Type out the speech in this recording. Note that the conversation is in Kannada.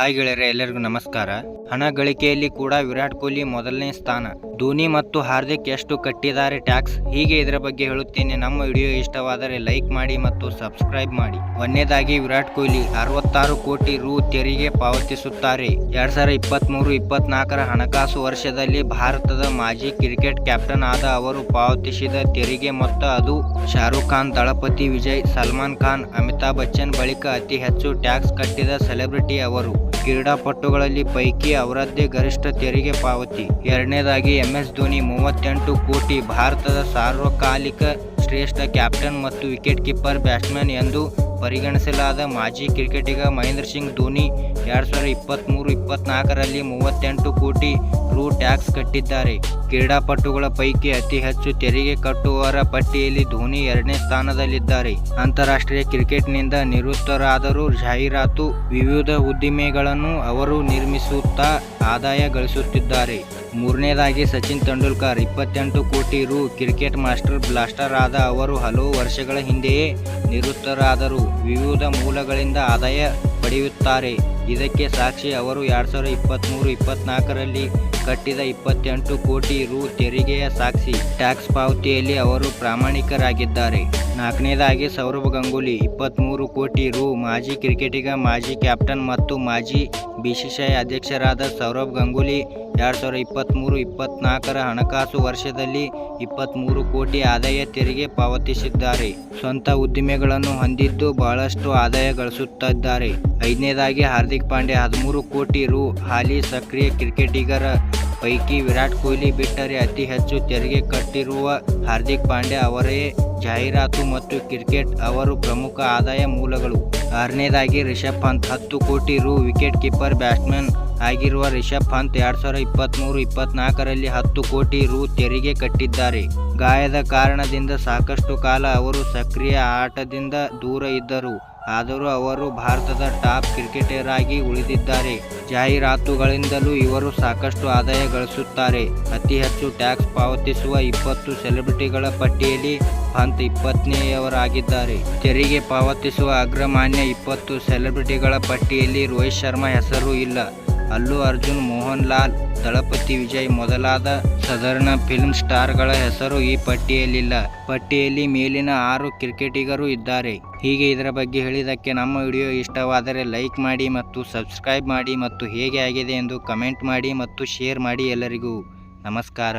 ಹಾಯ್ ಗೆಳೆಯರೆ, ಎಲ್ಲರಿಗೂ ನಮಸ್ಕಾರ. ಹಣ ಗಳಿಕೆಯಲ್ಲಿ ಕೂಡ ವಿರಾಟ್ ಕೊಹ್ಲಿ ಮೊದಲನೇ ಸ್ಥಾನ. ಧೋನಿ ಮತ್ತು ಹಾರ್ದಿಕ್ ಎಷ್ಟು ಕಟ್ಟಿದ್ದಾರೆ ಟ್ಯಾಕ್ಸ್? ಹೀಗೆ ಇದರ ಬಗ್ಗೆ ಹೇಳುತ್ತೇನೆ. ನಮ್ಮ ವಿಡಿಯೋ ಇಷ್ಟವಾದರೆ ಲೈಕ್ ಮಾಡಿ ಮತ್ತು ಸಬ್ಸ್ಕ್ರೈಬ್ ಮಾಡಿ. ಒಂದನೇದಾಗಿ, ವಿರಾಟ್ ಕೊಹ್ಲಿ ಅರವತ್ತಾರು ಕೋಟಿ ರು ತೆರಿಗೆ ಪಾವತಿಸುತ್ತಾರೆ. ಎರಡ್ ಸಾವಿರದ ಇಪ್ಪತ್ತ್ ಮೂರು ಇಪ್ಪತ್ನಾಲ್ಕರ ಹಣಕಾಸು ವರ್ಷದಲ್ಲಿ ಭಾರತದ ಮಾಜಿ ಕ್ರಿಕೆಟ್ ಕ್ಯಾಪ್ಟನ್ ಆದ ಅವರು ಪಾವತಿಸಿದ ತೆರಿಗೆ ಮೊತ್ತ ಅದು ಶಾರುಖ್ ಖಾನ್, ದಳಪತಿ ವಿಜಯ್, ಸಲ್ಮಾನ್ ಖಾನ್, ಅಮಿತಾಬ್ ಬಚ್ಚನ್ ಬಳಿಕ ಅತಿ ಹೆಚ್ಚು ಟ್ಯಾಕ್ಸ್ ಕಟ್ಟಿದ ಸೆಲೆಬ್ರಿಟಿ ಅವರು. ಕ್ರೀಡಾಪಟುಗಳಲ್ಲಿ ಪೈಕಿ ಅವರದ್ದೇ ಗರಿಷ್ಠ ತೆರಿಗೆ ಪಾವತಿ. ಎರಡನೇದಾಗಿ ಎಂ ಎಸ್ ಧೋನಿ ಮೂವತ್ತೆಂಟು ಕೋಟಿ ಭಾರತದ ಸಾರ್ವಕಾಲಿಕ ಶ್ರೇಷ್ಠ ಕ್ಯಾಪ್ಟನ್ ಮತ್ತು ವಿಕೆಟ್ ಕೀಪರ್ ಬ್ಯಾಟ್ಸ್ಮನ್ ಎಂದು ಪರಿಗಣಿಸಲಾದ ಮಾಜಿ ಕ್ರಿಕೆಟಿಗ ಮಹೇಂದ್ರ ಸಿಂಗ್ ಧೋನಿ ಎರಡು ಸಾವಿರದ ಇಪ್ಪತ್ತ್ಮೂರು ಇಪ್ಪತ್ತ್ನಾಲ್ಕರಲ್ಲಿ ಮೂವತ್ತೆಂಟು ಕೋಟಿ ರು ಟ್ಯಾಕ್ಸ್ ಕಟ್ಟಿದ್ದಾರೆ. ಕ್ರೀಡಾಪಟುಗಳ ಪೈಕಿ ಅತಿ ಹೆಚ್ಚು ತೆರಿಗೆ ಕಟ್ಟುವವರ ಪಟ್ಟಿಯಲ್ಲಿ ಧೋನಿ ಎರಡನೇ ಸ್ಥಾನದಲ್ಲಿದ್ದಾರೆ. ಅಂತಾರಾಷ್ಟ್ರೀಯ ಕ್ರಿಕೆಟ್ನಿಂದ ನಿವೃತ್ತರಾದರೂ ಜಾಹೀರಾತು, ವಿವಿಧ ಉದ್ದಿಮೆಗಳನ್ನು ಅವರು ನಿರ್ಮಿಸುತ್ತಾ ಆದಾಯ ಗಳಿಸುತ್ತಿದ್ದಾರೆ. ಮೂರನೇದಾಗಿ ಸಚಿನ್ ತೆಂಡೂಲ್ಕರ್. ಇಪ್ಪತ್ತೆಂಟು ಕೋಟಿ ರು ಕ್ರಿಕೆಟ್ ಮಾಸ್ಟರ್ ಬ್ಲಾಸ್ಟರ್ ಆದ ಅವರು ಹಲವು ವರ್ಷಗಳ ಹಿಂದೆಯೇ ನಿವೃತ್ತರಾದರು. ವಿವಿಧ ಮೂಲಗಳಿಂದ ಆದಾಯ ಪಡೆಯುತ್ತಾರೆ. ಇದಕ್ಕೆ ಸಾಕ್ಷಿ ಅವರು ಎರಡು ಸಾವಿರದ ಇಪ್ಪತ್ತ್ಮೂರು ಇಪ್ಪತ್ನಾಲ್ಕರಲ್ಲಿ ಕಟ್ಟಿದ ಇಪ್ಪತ್ತೆಂಟು ಕೋಟಿ ರು ತೆರಿಗೆಯ ಸಾಕ್ಷಿ. ಟ್ಯಾಕ್ಸ್ ಪಾವತಿಯಲ್ಲಿ ಅವರು ಪ್ರಾಮಾಣಿಕರಾಗಿದ್ದಾರೆ. ನಾಲ್ಕನೇದಾಗಿ ಸೌರಭ್ ಗಂಗೂಲಿ ಇಪ್ಪತ್ತ್ಮೂರು ಕೋಟಿ ರು ಮಾಜಿ ಕ್ರಿಕೆಟಿಗ, ಮಾಜಿ ಕ್ಯಾಪ್ಟನ್ ಮತ್ತು ಮಾಜಿ ಬಿಸಿಸಿಐ ಅಧ್ಯಕ್ಷರಾದ ಸೌರಭ್ ಗಂಗೂಲಿ, ಎರಡು ಸಾವಿರದ ಇಪ್ಪತ್ತ್ಮೂರು ಇಪ್ಪತ್ನಾಲ್ಕರ ಹಣಕಾಸು ವರ್ಷದಲ್ಲಿ ಇಪ್ಪತ್ತ್ಮೂರು ಕೋಟಿ ಆದಾಯ ತೆರಿಗೆ ಪಾವತಿಸಿದ್ದಾರೆ. ಸ್ವಂತ ಉದ್ದಿಮೆಗಳನ್ನು ಹೊಂದಿದ್ದು ಬಹಳಷ್ಟು ಆದಾಯ ಗಳಿಸುತ್ತಿದ್ದಾರೆ. ಐದನೇದಾಗಿ ಹಾರ್ದಿಕ್ ಪಾಂಡ್ಯ, ಹದಿಮೂರು ಕೋಟಿ ರು ಹಾಲಿ ಸಕ್ರಿಯ ಕ್ರಿಕೆಟಿಗರ ಪೈಕಿ ವಿರಾಟ್ ಕೊಹ್ಲಿ ಬಿಟ್ಟರೆ ಅತಿ ಹೆಚ್ಚು ತೆರಿಗೆ ಕಟ್ಟಿರುವ ಹಾರ್ದಿಕ್ ಪಾಂಡ್ಯ ಅವರೇ ಜಾಹೀರಾತು ಮತ್ತು ಕ್ರಿಕೆಟ್ ಅವರು ಪ್ರಮುಖ ಆದಾಯ ಮೂಲಗಳು. ಆರನೇದಾಗಿ ರಿಷಬ್ ಪಂತ್, ಹತ್ತು ಕೋಟಿ ರು ವಿಕೆಟ್ ಕೀಪರ್ ಬ್ಯಾಟ್ಸ್ಮನ್ ಆಗಿರುವ ರಿಷಬ್ ಪಂತ್ ಎರಡು ಸಾವಿರದ ಇಪ್ಪತ್ತ್ಮೂರು ಇಪ್ಪತ್ನಾಲ್ಕರಲ್ಲಿ ಹತ್ತು ಕೋಟಿ ರು ತೆರಿಗೆ ಕಟ್ಟಿದ್ದಾರೆ. ಗಾಯದ ಕಾರಣದಿಂದ ಸಾಕಷ್ಟು ಕಾಲ ಅವರು ಸಕ್ರಿಯ ಆಟದಿಂದ ದೂರ ಇದ್ದರು. ಆದರೂ ಅವರು ಭಾರತದ ಟಾಪ್ ಕ್ರಿಕೆಟರ್ ಆಗಿ ಉಳಿದಿದ್ದಾರೆ. ಜಾಹೀರಾತುಗಳಿಂದಲೂ ಇವರು ಸಾಕಷ್ಟು ಆದಾಯ ಗಳಿಸುತ್ತಾರೆ. ಅತಿ ಹೆಚ್ಚು ಟ್ಯಾಕ್ಸ್ ಪಾವತಿಸುವ ಇಪ್ಪತ್ತು ಸೆಲೆಬ್ರಿಟಿಗಳ ಪಟ್ಟಿಯಲ್ಲಿ ಪಂತ್ ಇಪ್ಪತ್ತನೆಯವರಾಗಿದ್ದಾರೆ. ತೆರಿಗೆ ಪಾವತಿಸುವ ಅಗ್ರಮಾನ್ಯ ಇಪ್ಪತ್ತು ಸೆಲೆಬ್ರಿಟಿಗಳ ಪಟ್ಟಿಯಲ್ಲಿ ರೋಹಿತ್ ಶರ್ಮಾ ಹೆಸರು ಇಲ್ಲ. ಅಲ್ಲು ಅರ್ಜುನ್ ಮೋಹನ್ ಲಾಲ್ ದಳಪತಿ ವಿಜಯ್ ಮೊದಲಾದ ಸಾಧಾರಣ ಫಿಲ್ಮ್ ಸ್ಟಾರ್ಗಳ ಹೆಸರು ಈ ಪಟ್ಟಿಯಲ್ಲಿಲ್ಲ. ಪಟ್ಟಿಯಲ್ಲಿ ಮೇಲಿನ ಆರು ಕ್ರಿಕೆಟಿಗರು ಇದ್ದಾರೆ. ಹೀಗೆ ಇದರ ಬಗ್ಗೆ ಹೇಳಿದ್ದಕ್ಕೆ ನಮ್ಮ ವಿಡಿಯೋ ಇಷ್ಟವಾದರೆ ಲೈಕ್ ಮಾಡಿ ಮತ್ತು ಸಬ್ಸ್ಕ್ರೈಬ್ ಮಾಡಿ ಮತ್ತು ಹೇಗೆ ಆಗಿದೆ ಎಂದು ಕಮೆಂಟ್ ಮಾಡಿ ಮತ್ತು ಶೇರ್ ಮಾಡಿ ಎಲ್ಲರಿಗೂ. ನಮಸ್ಕಾರ.